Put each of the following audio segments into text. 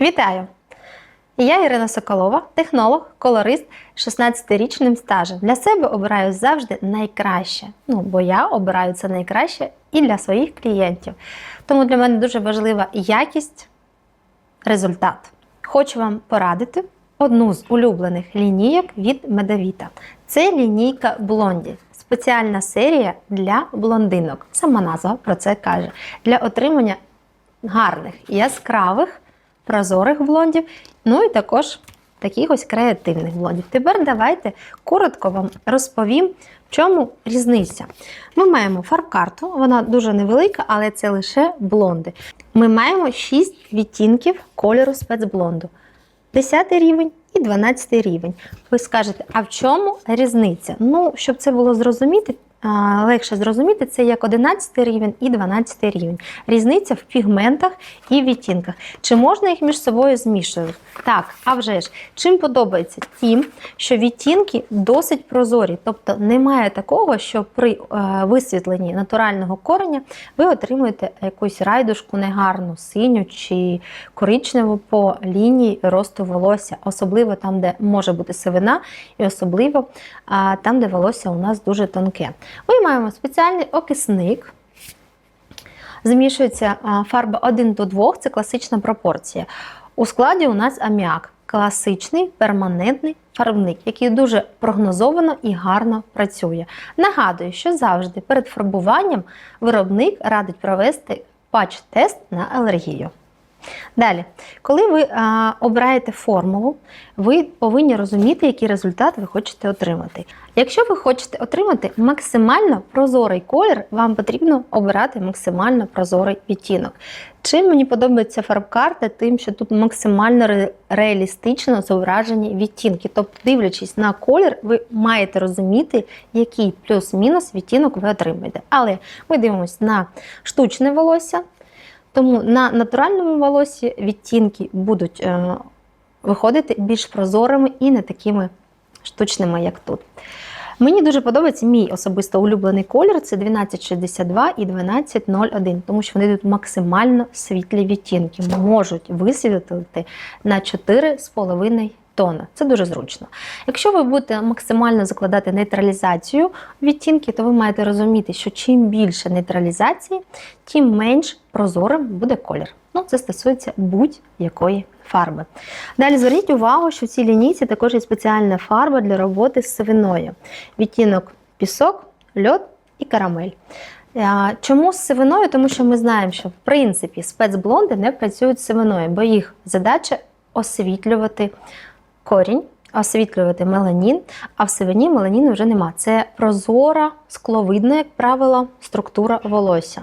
Вітаю! Я Ірина Соколова, технолог, колорист з 16-річним стажем. Для себе обираю завжди найкраще. Ну, бо я обираю це найкраще і для своїх клієнтів. Тому для мене дуже важлива якість, результат. Хочу вам порадити одну з улюблених лінійок від Медовіта. Це лінійка Блонді. Спеціальна серія для блондинок. Сама назва про це каже. Для отримання гарних, яскравих, прозорих блондів, ну і також таких ось креативних блондів. Тепер давайте коротко вам розповім, в чому різниця. Ми маємо фарб-карту, вона дуже невелика, але це лише блонди. Ми маємо 6 відтінків кольору спецблонду. 10 рівень і 12 рівень. Ви скажете, а в чому різниця? Ну, щоб це було зрозуміти, легше зрозуміти, це як 11 рівень і 12 рівень. Різниця в пігментах і відтінках. Чи можна їх між собою змішувати? Так, а вже ж. Чим подобається? Тим, що відтінки досить прозорі, тобто немає такого, що при е, висвітленні натурального кореня ви отримуєте якусь райдушку негарну, синю чи коричневу по лінії росту волосся, особливо там, де може бути сивина, і особливо там, де волосся у нас дуже тонке. Ми маємо спеціальний окисник. Змішується фарба 1 до 2, це класична пропорція. У складі у нас аміак, класичний перманентний фарбник, який дуже прогнозовано і гарно працює. Нагадую, що завжди перед фарбуванням виробник радить провести патч-тест на алергію. Далі, коли ви а, обираєте формулу, ви повинні розуміти, який результат ви хочете отримати. Якщо ви хочете отримати максимально прозорий колір, вам потрібно обирати максимально прозорий відтінок. Чим мені подобається фарб-карта, тим, що тут максимально ре- реалістично зображені відтінки. Тобто, дивлячись на колір, ви маєте розуміти, який плюс-мінус відтінок ви отримаєте. Але ми дивимося на штучне волосся. Тому на натуральному волосі відтінки будуть е, виходити більш прозорими і не такими штучними, як тут. Мені дуже подобається мій особисто улюблений колір це 1262 і 1201, тому що вони йдуть максимально світлі відтінки, можуть висвітлити на 4,5 тона. Це дуже зручно. Якщо ви будете максимально закладати нейтралізацію відтінки, то ви маєте розуміти, що чим більше нейтралізації, тим менш прозорим буде колір. Ну, це стосується будь-якої фарби. Далі зверніть увагу, що в цій лінійці також є спеціальна фарба для роботи з сивиною. Відтінок пісок, льод і карамель. Чому з сивиною? Тому що ми знаємо, що в принципі спецблонди не працюють з сивиною, бо їх задача освітлювати корінь, освітлювати меланін, а в сивині меланіну вже нема. Це прозора, скловидна, як правило, структура волосся.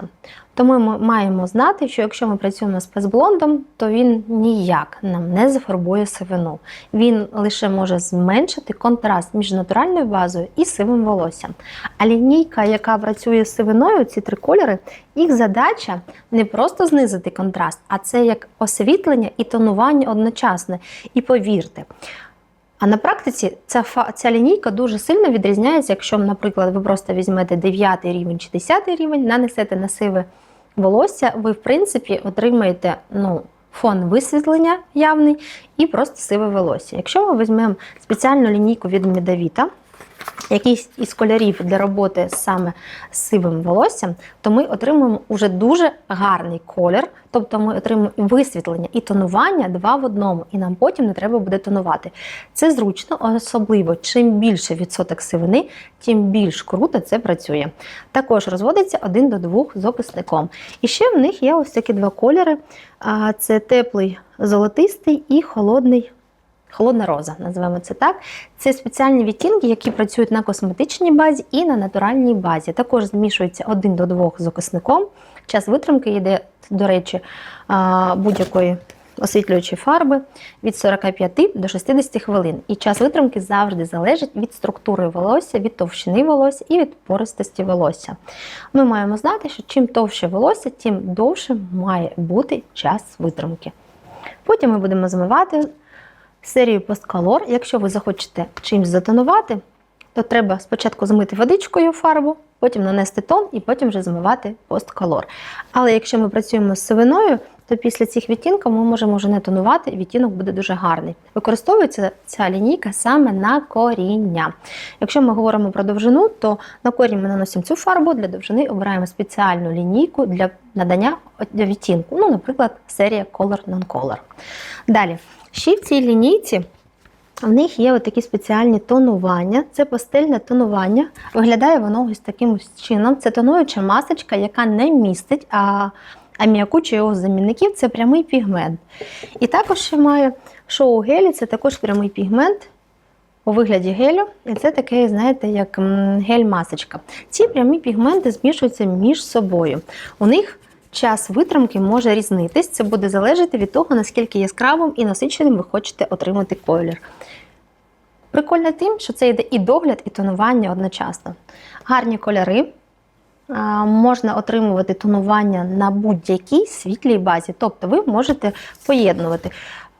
Тому ми маємо знати, що якщо ми працюємо з спецблондом, то він ніяк нам не зафарбує сивину. Він лише може зменшити контраст між натуральною базою і сивим волоссям. А лінійка, яка працює з сивиною, ці три кольори, їх задача не просто знизити контраст, а це як освітлення і тонування одночасне. І повірте, а на практиці ця, ця лінійка дуже сильно відрізняється, якщо, наприклад, ви просто візьмете 9 рівень чи 10 рівень, нанесете на сиве волосся, ви, в принципі, отримаєте ну, фон висвітлення явний і просто сиве волосся. Якщо ми візьмемо спеціальну лінійку від Медовіта, якийсь із кольорів для роботи саме з сивим волоссям, то ми отримуємо уже дуже гарний колір, тобто ми отримуємо висвітлення і тонування два в одному, і нам потім не треба буде тонувати. Це зручно, особливо чим більше відсоток сивини, тим більш круто це працює. Також розводиться один до двох з описником. І ще в них є ось такі два кольори: це теплий золотистий і холодний Холодна роза, називаємо це так. Це спеціальні відтінки, які працюють на косметичній базі і на натуральній базі. Також змішується один до двох з окисником. Час витримки йде, до речі, будь-якої освітлюючої фарби від 45 до 60 хвилин. І час витримки завжди залежить від структури волосся, від товщини волосся і від пористості волосся. Ми маємо знати, що чим товще волосся, тим довше має бути час витримки. Потім ми будемо змивати серію постколор. Якщо ви захочете чимось затонувати, то треба спочатку змити водичкою фарбу, потім нанести тон і потім вже змивати постколор. Але якщо ми працюємо з сивиною, то після цих відтінків ми можемо вже не тонувати, і відтінок буде дуже гарний. Використовується ця лінійка саме на коріння. Якщо ми говоримо про довжину, то на корінь ми наносимо цю фарбу, для довжини обираємо спеціальну лінійку для надання відтінку. Ну, наприклад, серія Color Non-Color. Далі, ще в цій лінійці. В них є такі спеціальні тонування. Це пастельне тонування. Виглядає воно ось таким ось чином. Це тонуюча масочка, яка не містить а, аміаку чи його замінників. Це прямий пігмент. І також ще має шоу гелі, це також прямий пігмент у вигляді гелю. І це таке, знаєте, як гель-масочка. Ці прямі пігменти змішуються між собою. У них час витримки може різнитись. Це буде залежати від того, наскільки яскравим і насиченим ви хочете отримати колір. Прикольно тим, що це йде і догляд, і тонування одночасно. Гарні кольори. Можна отримувати тонування на будь-якій світлій базі. Тобто ви можете поєднувати,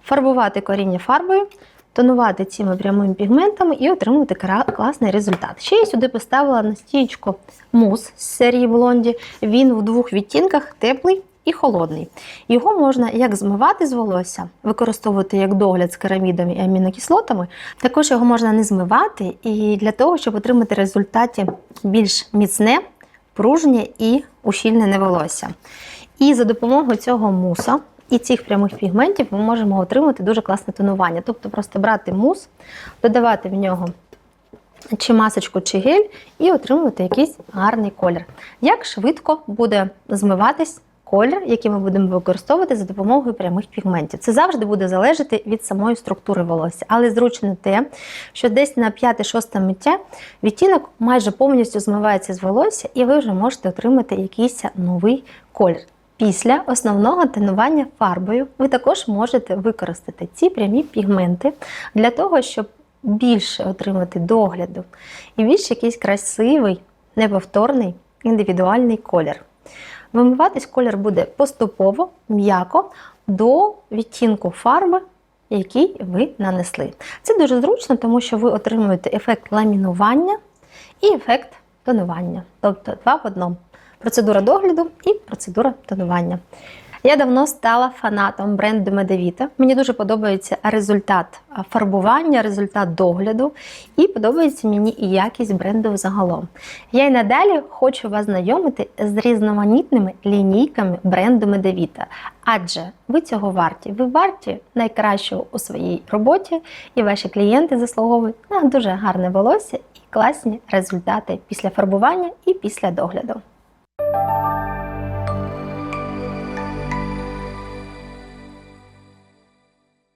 фарбувати коріння фарбою, тонувати цими прямими пігментами і отримувати класний результат. Ще я сюди поставила на стієчку мус з серії Блонді. Він в двох відтінках теплий і холодний. Його можна як змивати з волосся, використовувати як догляд з керамідами і амінокислотами. Також його можна не змивати і для того, щоб отримати в більш міцне, пружнє і ущільнене волосся. І за допомогою цього муса і цих прямих пігментів ми можемо отримати дуже класне тонування. Тобто просто брати мус, додавати в нього чи масочку, чи гель, і отримувати якийсь гарний колір. Як швидко буде змиватись колір, який ми будемо використовувати за допомогою прямих пігментів? Це завжди буде залежати від самої структури волосся. Але зручно те, що десь на 5-6 миття відтінок майже повністю змивається з волосся, і ви вже можете отримати якийсь новий колір. Після основного тонування фарбою ви також можете використати ці прямі пігменти для того, щоб більше отримати догляду і більш якийсь красивий, неповторний, індивідуальний колір. Вимиватись колір буде поступово, м'яко до відтінку фарби, який ви нанесли. Це дуже зручно, тому що ви отримуєте ефект ламінування і ефект тонування. Тобто два в одному. Процедура догляду і процедура тонування. Я давно стала фанатом бренду Медевіта. Мені дуже подобається результат фарбування, результат догляду, і подобається мені і якість бренду загалом. Я й надалі хочу вас знайомити з різноманітними лінійками бренду Медевіта, адже ви цього варті. Ви варті найкращого у своїй роботі, і ваші клієнти заслуговують на дуже гарне волосся і класні результати після фарбування і після догляду.